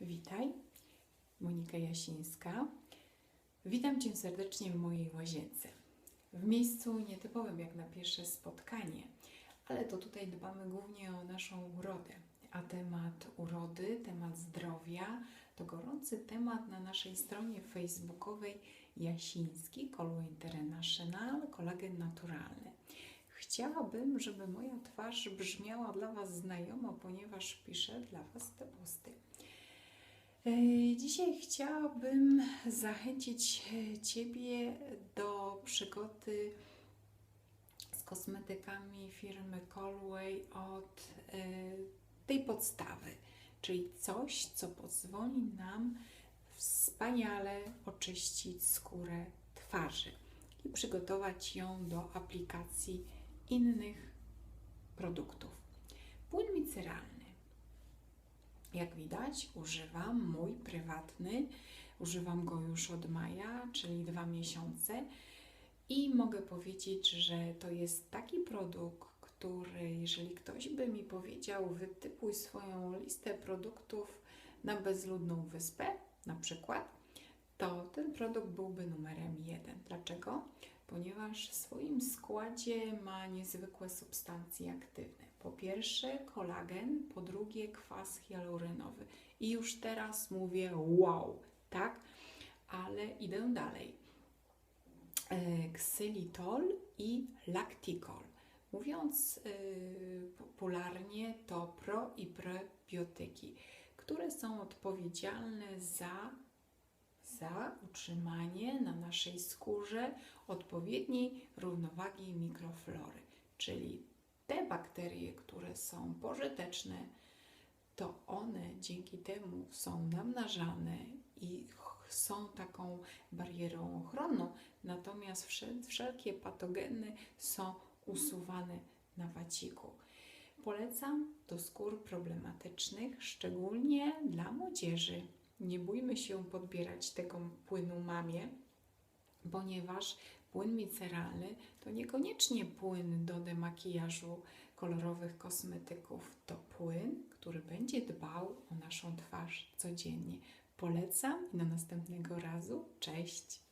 Witaj, Monika Jasińska. Witam Cię serdecznie w mojej łazience. W miejscu nietypowym jak na pierwsze spotkanie, ale to tutaj dbamy głównie o naszą urodę. A temat urody, temat zdrowia to gorący temat na naszej stronie facebookowej Jasiński Color International Kolagen Naturalny. Chciałabym, żeby moja twarz brzmiała dla Was znajomo, ponieważ piszę dla Was te posty. E, Dzisiaj chciałabym zachęcić e, Ciebie do przygody z kosmetykami firmy Colway od e, tej podstawy, czyli coś, co pozwoli nam wspaniale oczyścić skórę twarzy i przygotować ją do aplikacji innych produktów. Płyn miceralny. Jak widać, używam mój prywatny. Używam go już od maja, czyli dwa miesiące. I mogę powiedzieć, że to jest taki produkt, który, jeżeli ktoś by mi powiedział, wytypuj swoją listę produktów na bezludną wyspę, na przykład, to ten produkt byłby numerem jeden. Dlaczego? Ponieważ w swoim składzie ma niezwykłe substancje aktywne. Po pierwsze kolagen, po drugie kwas hialuronowy. I już teraz mówię wow, tak? Ale idę dalej. E, Ksylitol i lacticol. Mówiąc y, popularnie, to pro i prebiotyki, które są odpowiedzialne za za utrzymanie na naszej skórze odpowiedniej równowagi mikroflory, czyli te bakterie, które są pożyteczne, to one dzięki temu są namnażane i są taką barierą ochronną, natomiast wszel- wszelkie patogeny są usuwane na waciku. Polecam do skór problematycznych, szczególnie dla młodzieży. Nie bójmy się podbierać tego płynu mamie, ponieważ płyn miceralny to niekoniecznie płyn do demakijażu kolorowych kosmetyków. To płyn, który będzie dbał o naszą twarz codziennie. Polecam i do następnego razu. Cześć!